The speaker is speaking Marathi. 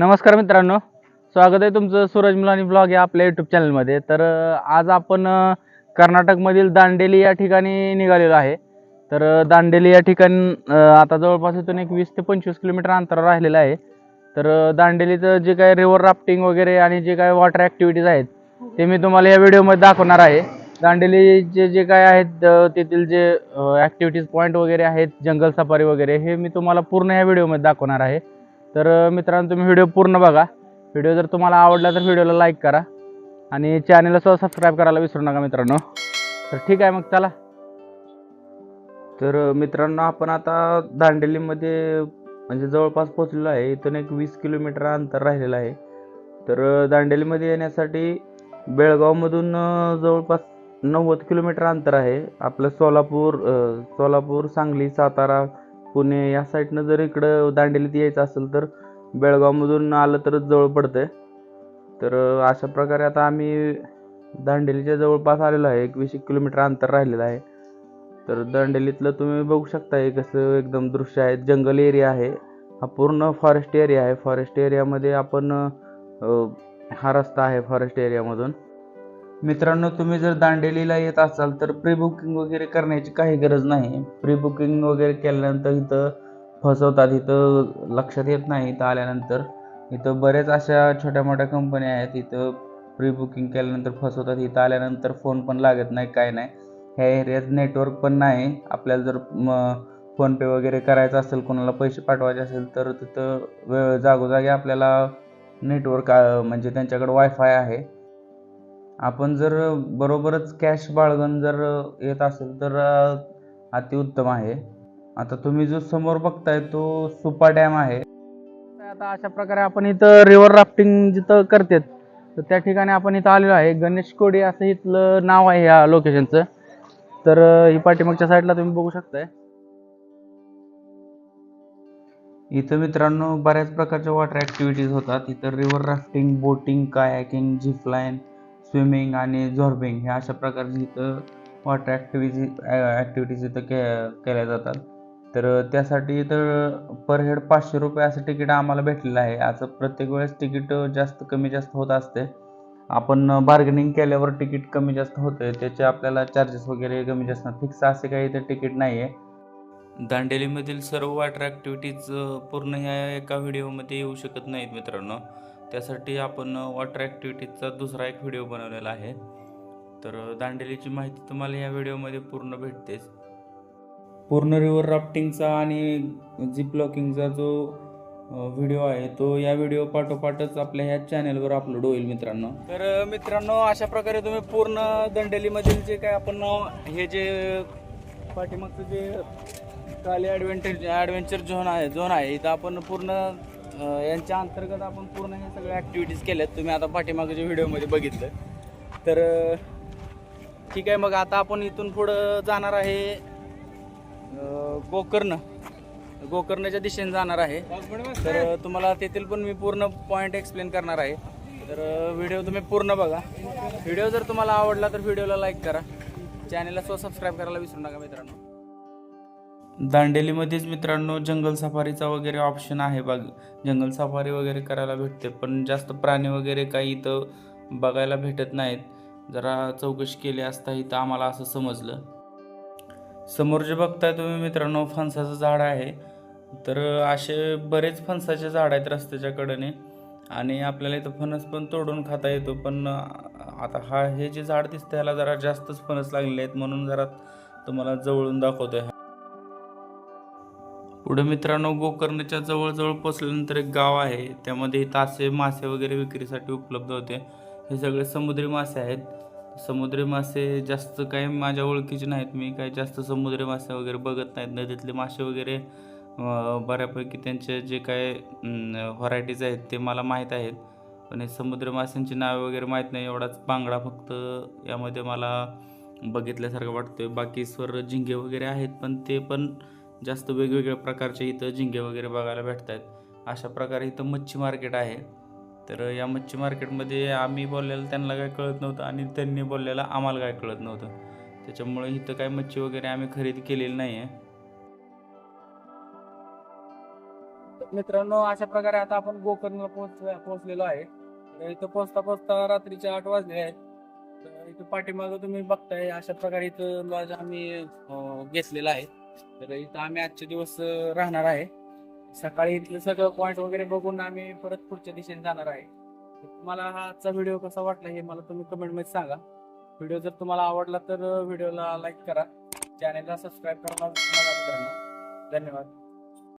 नमस्कार मित्रांनो स्वागत आहे तुमचं सूरज मुलानी ब्लॉग या आपल्या यूट्यूब चॅनलमध्ये तर आज आपण कर्नाटकमधील दांडेली या ठिकाणी निघालेलो आहे. तर दांडेली या ठिकाणी आता जवळपास इथून एक वीस ते पंचवीस किलोमीटर अंतरावर राहिलेलं आहे. तर दांडेलीचं जे काय रिव्हर राफ्टिंग वगैरे आणि जे काय वॉटर ॲक्टिव्हिटीज आहेत ते मी तुम्हाला या व्हिडिओमध्ये दाखवणार आहे. दांडेलीचे जे काय आहेत तेथील जे ॲक्टिव्हिटीज पॉईंट वगैरे आहेत जंगल सफारी वगैरे हे मी तुम्हाला पूर्ण या व्हिडिओमध्ये दाखवणार आहे. तर मित्रांनो तुम्ही व्हिडिओ पूर्ण बघा. व्हिडिओ जर तुम्हाला आवडला तर व्हिडिओला लाईक करा. आणि चॅनेलला सुद्धा सबस्क्राईब करायला विसरू नका मित्रांनो. तर ठीक आहे मग चला. तर मित्रांनो आपण आता दांडेलीमध्ये म्हणजे जवळपास पोचलेलो आहे. इथून एक वीस किलोमीटर अंतर राहिलेलं आहे. तर दांडेलीमध्ये येण्यासाठी बेळगावमधून जवळपास नव्वद किलोमीटर अंतर आहे. आपलं सोलापूर सोलापूर सांगली सातारा पुणे या साईडनं जर इकडं दांडेलीत यायचं असेल तर बेळगावमधून आलं तरच जवळ पडतंय. तर अशा प्रकारे आता आम्ही दांडेलीच्या जवळपास आलेलो आहे. एकवीस एक किलोमीटर अंतर राहिलेलं आहे. तर दांडेलीतलं तुम्ही बघू शकता हे कसं एकदम दृश्य आहे. जंगल एरिया आहे. हा पूर्ण फॉरेस्ट एरिया आहे. फॉरेस्ट एरियामध्ये आपण हा रस्ता आहे फॉरेस्ट एरियामधून मित्रांनो तुम्ही जर दांडेलीला येत असाल तर प्री बुकिंग वगैरे करण्याची काही गरज नाही. प्री बुकिंग वगैरे केल्यानंतर इथं फसवतात इथं लक्षात येत नाही. इथं आल्यानंतर इथं बऱ्याच अशा छोट्या मोठ्या कंपन्या आहेत इथं प्री बुकिंग केल्यानंतर फसवतात इथं आल्यानंतर फोन पण लागत नाही काय नाही. ह्या एरियात नेटवर्क पण नाही. आपल्याला जर म फोनपे वगैरे करायचं असेल कोणाला पैसे पाठवायचे असेल तर तिथं वेळ जागोजागी आपल्याला नेटवर्क म्हणजे त्यांच्याकडे वायफाय आहे. आपण जर बरोबरच कॅश बाळगून जर येत असेल तर अतिउत्तम आहे. आता तुम्ही जो समोर बघताय तो सुपा डॅम आहे. आता अशा प्रकारे आपण इथं रिव्हर राफ्टिंग जिथं करतात तर त्या ठिकाणी आपण इथं आलेलो आहे. गणेश कोडी असं इथलं नाव आहे या लोकेशनचं तर ही पाठीमागच्या साईडला तुम्ही बघू शकताय. इथं मित्रांनो बऱ्याच प्रकारच्या वॉटर ॲक्टिव्हिटीज होतात. इथं river rafting boating kayaking zipline swimming आणि झॉर्बिंग ह्या अशा प्रकारची इथं वॉटर ॲक्टिव्हिटी ॲक्टिव्हिटीज इथं के केल्या जातात. तर त्यासाठी इथं पर हेड पाचशे रुपये असं तिकीट आम्हाला भेटलेलं आहे. असं प्रत्येक वेळेस तिकीट जास्त कमी जास्त होत असते. आपण बार्गेनिंग केल्यावर तिकीट कमी जास्त होतं त्याचे आपल्याला चार्जेस वगैरे कमी जास्त फिक्स असे काही इथं तिकीट नाही आहे दांडेलीमधील सर्व वॉटर ॲक्टिव्हिटीज पूर्ण ह्या एका व्हिडिओमध्ये येऊ शकत नाहीत मित्रांनो. त्यासाठी आपण वॉटर ॲक्टिव्हिटीजचा दुसरा एक व्हिडिओ बनवलेला आहे. तर दांडेलीची माहिती तुम्हाला या व्हिडिओमध्ये पूर्ण भेटतेच. पूर्ण रिव्हर राफ्टिंगचा आणि झिप लॉकिंगचा जो व्हिडिओ आहे तो या व्हिडिओ पाठोपाठच आपल्या ह्या चॅनेलवर अपलोड होईल मित्रांनो. तर मित्रांनो अशा प्रकारे तुम्ही पूर्ण दंडेलीमधील जे काय आपण हे जे पाठीमागचं जे काले ॲडव्हेंचर ॲडव्हेंचर झोन आहे झोन आहे इथं आपण पूर्ण यांच्या अंतर्गत आपण पूर्ण हे सगळ्या ॲक्टिव्हिटीज केल्यात. तुम्ही आता पाठीमागच्या व्हिडिओमध्ये बघितलं. तर ठीक आहे मग आता आपण इथून पुढं जाणार आहे गोकर्ण. गोकर्णच्या दिशेने जाणार आहे. तर तुम्हाला तेथील पण मी पूर्ण पॉईंट एक्सप्लेन करणार आहे. तर व्हिडिओ तुम्ही पूर्ण बघा. व्हिडिओ जर तुम्हाला आवडला तर व्हिडिओला लाईक करा. चॅनलला स्व सबस्क्राईब करायला विसरू नका मित्रांनो. दांडेलीमध्येच मित्रांनो जंगल सफारीचा वगैरे ऑप्शन आहे बघ. जंगल सफारी वगैरे करायला भेटते पण जास्त प्राणी वगैरे काही इथं बघायला भेटत नाहीत. जरा चौकशी केली असता इथं आम्हाला असं समजलं. समोर जे बघताय तुम्ही मित्रांनो फणसाचं झाड आहे. तर असे बरेच फणसाचे झाड आहेत रस्त्याच्या कडेने आणि आपल्याला इथं फणस पण तोडून खाता येतो पण आता हा हे जे झाड दिसतं ह्याला जरा जास्तच फणस लागलेले आहेत म्हणून जरा तुम्हाला जवळून दाखवतोय. पुढे मित्रांनो गोकर्णच्या जवळजवळ पोचल्यानंतर एक गाव आहे. त्यामध्ये तासे मासे वगैरे विक्रीसाठी उपलब्ध होते. हे सगळे समुद्री मासे आहेत. समुद्री मासे जास्त काही माझ्या ओळखीचे नाहीत. मी काही जास्त समुद्री मासे वगैरे बघत नाहीत. नदीतले मासे वगैरे बऱ्यापैकी त्यांचे जे काय व्हरायटीज आहेत ते मला माहीत आहेत. पण हे समुद्री माशांची नावे वगैरे माहीत नाही. एवढाच बांगडा फक्त यामध्ये मला बघितल्यासारखं वाटतोय. बाकी स्वर झिंगे वगैरे आहेत पण ते पण जास्त वेगवेगळ्या प्रकारचे इथं झिंगे वगैरे बघायला भेटत आहेत अशा प्रकारे इथं मच्छी मार्केट आहे. तर या मच्छी मार्केटमध्ये आम्ही बोललेलं त्यांना काय कळत नव्हतं आणि त्यांनी बोललेलं आम्हाला काय कळत नव्हतं. त्याच्यामुळे इथं काय मच्छी वगैरे आम्ही खरेदी केलेली नाही आहे मित्रांनो अशा प्रकारे आता आपण गोकर्णला पोहोच पोहोचलेलो आहे. तर इथं पोहोचता पोहोचता रात्रीचे आठ वाजले आहेत. तर इथं पाठीमागं तुम्ही बघताय अशा प्रकारे इथं लॉज आम्ही घेतलेला आहे. तर इथं आम्ही आजचे दिवस राहणार आहे. सकाळी इथलं सगळं पॉईंट वगैरे बघून आम्ही परत पुढच्या दिशेने जाणार आहे. तुम्हाला हा आजचा व्हिडिओ कसा वाटला हे मला तुम्ही कमेंटमध्ये सांगा. व्हिडिओ जर तुम्हाला आवडला तर व्हिडिओला लाईक करा. चॅनेलला सबस्क्राईब करा. धन्यवाद.